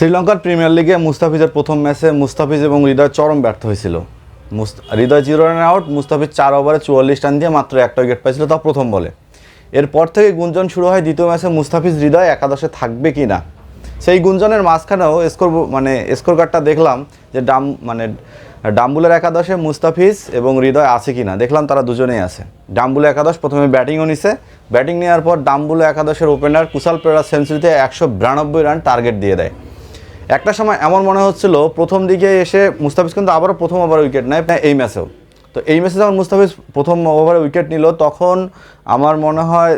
শ্রীলঙ্কার প্রিমিয়ার লিগে মুস্তাফিজের প্রথম ম্যাচে মুস্তাফিজ এবং হৃদয় চরম ব্যর্থ হয়েছিল। Hridoy zero run out, Mustafiz চার ওভারে চুয়াল্লিশ রান দিয়ে মাত্র একটা উইকেট পাইছিল তাও প্রথম বলে। এরপর থেকে গুঞ্জন শুরু হয় দ্বিতীয় ম্যাচে মুস্তাফিজ হৃদয় একাদশে থাকবে কি না। সেই গুঞ্জনের মাঝখানেও স্কোর মানে স্কোর কার্ডটা দেখলাম যে ডাম মানে ডাম্বুলের একাদশে মুস্তাফিজ এবং হৃদয় আছে কি না। দেখলাম তারা দুজনেই আছে। ডাম্বুলে একাদশ, প্রথমে ব্যাটিংও নিছে। ব্যাটিং নেওয়ার পর ডাম্বুলে একাদশের ওপেনার কুশাল পেরা সেঞ্চুরিতে একশো বিরানব্বই রান টার্গেট দিয়ে দেয়। একটা সময় এমন মনে হচ্ছিল, প্রথম দিকে এসে মুস্তাফিজ কিন্তু আবারও প্রথম ওভারে উইকেট নেয়, এই ম্যাচেও তো এই ম্যাচে যখন মুস্তাফিজ প্রথম ওভারে উইকেট নিল, তখন আমার মনে হয়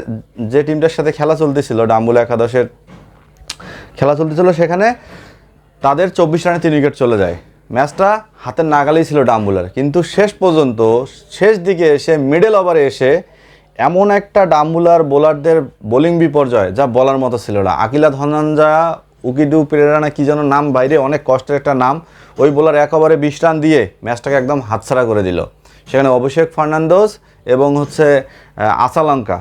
যে টিমটার সাথে খেলা চলতেছিল, ডাম্বুল একাদশের খেলা চলতেছিল সেখানে, তাদের চব্বিশ রানে তিন উইকেট চলে যায়। ম্যাচটা হাতের নাগালেই ছিল ডাম্বুলার। কিন্তু শেষ পর্যন্ত, শেষ দিকে এসে মিডল ওভারে এসে এমন একটা ডাম্বুলার বোলারদের বোলিং বিপর্যয় যা বলার মতো ছিল না। আকিলা ধনঞ্জা উকিডু পেরেরা না কি যেন নাম বাইরে, অনেক কষ্টের একটা নাম। ওই বোলার এক ওভারে বিশ রান দিয়ে ম্যাচটাকে একদম হাতছাড়া করে দিল। সেখানে অভিষেক ফার্নান্দোস এবং হচ্ছে আসালঙ্কা।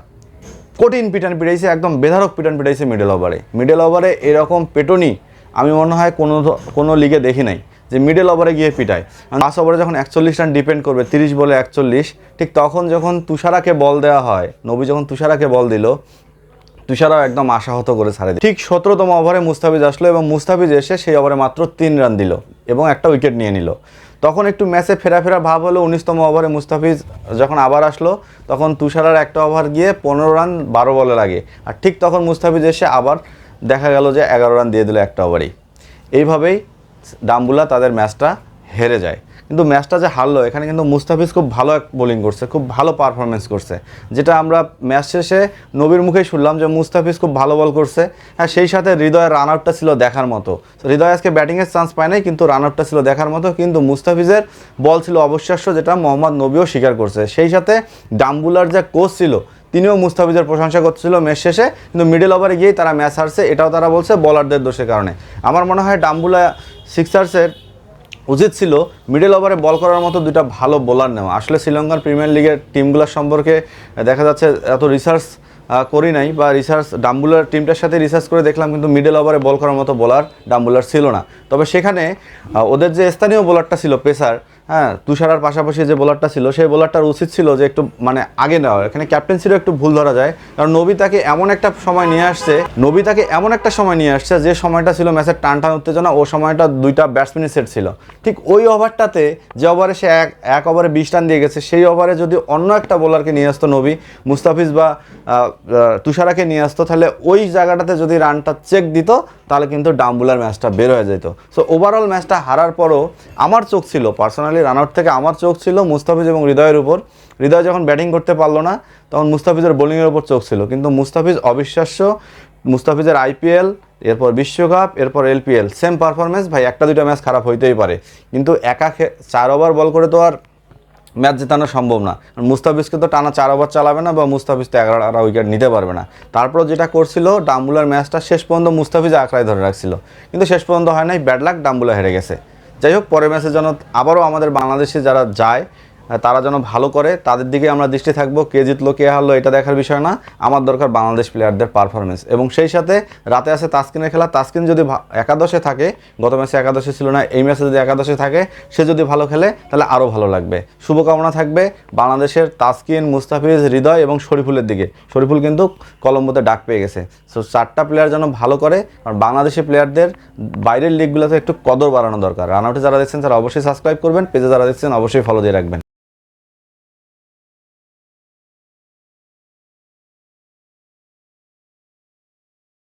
কঠিন পিটান পিটাইছে, একদম বেধারক পিটান পিটাইছে মিডল ওভারে মিডল ওভারে এরকম পেটনি আমি মনে হয় কোনো কোনো লিগে দেখি নাই, যে মিডল ওভারে গিয়ে পিটায়। পাঁচ ওভারে যখন একচল্লিশ রান ডিপেন্ড করবে, তিরিশ বলে একচল্লিশ, ঠিক তখন যখন তুষারাকে বল দেওয়া হয়, নবী যখন তুষারাকে বল দিল তুষারাও একদম আশাহত করে ছাড়ে ঠিক সতেরোতম ওভারে মুস্তাফিজ আসলো এবং মুস্তাফিজ এসে সেই ওভারে মাত্র তিন রান দিল এবং একটা উইকেট নিয়ে নিল। তখন একটু ম্যাচে ফেরা ফেরা ভাব হলো, উনিশতম ওভারে মুস্তাফিজ যখন আবার আসলো, তখন তুষারার একটা ওভার গিয়ে পনেরো রান বারো বলে লাগে। আর ঠিক তখন মুস্তাফিজ এসে আবার দেখা গেল যে এগারো রান দিয়ে দিল একটা ওভারেই। এইভাবেই ডাম্বুলা তাদের ম্যাচটা হেরে যায়। কিন্তু ম্যাচটা যে হারলো, এখানে কিন্তু মুস্তাফিজ খুব ভালো এক বোলিং করছে, খুব ভালো পারফরমেন্স করছে। যেটা আমরা ম্যাচ শেষে নবীর মুখেই শুনলাম যে মুস্তাফিজ খুব ভালো বল করছে। হ্যাঁ সেই সাথে হৃদয়ের রান আউটটা ছিল দেখার মতো। হৃদয় আজকে ব্যাটিংয়ের চান্স পায় নাই, কিন্তু রান আউটটা ছিল দেখার মতো। কিন্তু মুস্তাফিজের বল ছিল অবিশ্বাস্য, যেটা মোহাম্মদ নবীও স্বীকার করছে। সেই সাথে ডাম্বুলার যে কোচ ছিল, তিনিও মুস্তাফিজের প্রশংসা করছিল ম্যাচ শেষে। কিন্তু মিডল ওভারে গিয়েই তারা ম্যাচ হারছে, এটাও তারা বলছে বলারদের দোষের কারণে। আমার মনে হয় ডাম্বুলা সিক্সার্সের উচিত ছিল মিডল ওভারে বল করার মতো দুটা ভালো বোলার নেওয়া। আসলে শ্রীলঙ্কার প্রিমিয়ার লিগের টিমগুলোর সম্পর্কে দেখা যাচ্ছে এত রিসার্চ করি নাই বা রিসার্চ ডাম্বুলার টিমটার সাথে রিসার্চ করে দেখলাম কিন্তু মিডল ওভারে বল করার মতো বোলার ডাম্বুলার ছিল না। তবে সেখানে ওদের যে স্থানীয় বোলারটা ছিল পেসার হ্যাঁ তুষারার পাশাপাশি যে বোলারটা ছিল, সেই বোলারটার উচিত ছিল যে একটু মানে আগে নেওয়া। এখানে ক্যাপ্টেন্সিরও একটু ভুল ধরা যায়। কারণ নবী তাকে এমন একটা সময় নিয়ে আসছে, নবী তাকে এমন একটা সময় নিয়ে আসছে যে সময়টা ছিল ম্যাচের টান টান উত্তেজনা, ও সময়টা দুইটা ব্যাটসম্যানের সেট ছিল। ঠিক ওই ওভারটাতে যে ওভারে সে এক এক ওভারে বিশ রান দিয়ে গেছে, সেই ওভারে যদি অন্য একটা বোলারকে নিয়ে আসতো নবী, মুস্তাফিজ বা তুষারাকে নিয়ে আসতো, তাহলে ওই জায়গাটাতে যদি রানটা চেক দিত, তাহলে কিন্তু ডাম্বুলার ম্যাচটা বের হয়ে যেত। সো ওভারঅল ম্যাচটা হারার পরও আমার চোখ ছিল পার্সোনালি রান আউট থেকে আমার চোখ ছিল মুস্তাফিজ এবং হৃদয়ের উপর। হৃদয় যখন ব্যাটিং করতে পারল না, তখন মুস্তাফিজের বোলিংয়ের উপর চোখ ছিল। কিন্তু মুস্তাফিজ অবিশ্বাস্য, মুস্তাফিজের আইপিএল এরপর বিশ্বকাপ, এরপর এলপিএল সেম পারফরমেন্স ভাই, একটা দুইটা ম্যাচ খারাপ হইতেই পারে। কিন্তু একা চার ওভার বল করে তো আর ম্যাচ জেতানো সম্ভব না। কারণ মুস্তাফিজকে তো টানা চার ওভার চালাবে না বা মুস্তাফিজ তো এগারোটা উইকেট নিতে পারবে না। তারপর যেটা করছিল, ডাম্বুলার ম্যাচটা শেষ পর্যন্ত মুস্তাফিজ আঁকড়ায় ধরে রাখছিল। কিন্তু শেষ পর্যন্ত হয় নাই ব্যাড লাক ডাম্বুলা হেরে গেছে। যাই হোক পরের ম্যাচে যেন আবারও আমাদের বাংলাদেশে যারা যায় তারা যেন ভালো করে তাদের দিকে আমরা দৃষ্টি থাকব, কে জিতলো, কে হারলো, এটা দেখার বিষয় না। আমার দরকার বাংলাদেশ প্লেয়ারদের পারফরমেন্স এবং সেই সাথে রাতে আছে তাসকিনের খেলা। তাসকিন যদি একাদশে থাকে, গত ম্যাচে একাদশে ছিল না, এই ম্যাচে যদি একাদশে থাকে, সে যদি ভালো খেলে, তাহলে আরও ভালো লাগবে। শুভকামনা থাকবে বাংলাদেশের তাসকিন, মুস্তাফিজ, হৃদয় এবং শরীফুলের দিকে। শরীফুল কিন্তু কলম্বোতে ডাক পেয়ে গেছে। সো চারটা প্লেয়ার যেন ভালো করে আর বাংলাদেশি প্লেয়ারদের বাইরের লিগগুলোতে একটু কদর বাড়ানো দরকার। রান আউটে যারা দেখছেন, তারা অবশ্যই সাবস্ক্রাইব করবেন। পেজে যারা দেখছেন, অবশ্যই ফলো দিয়ে রাখবেন।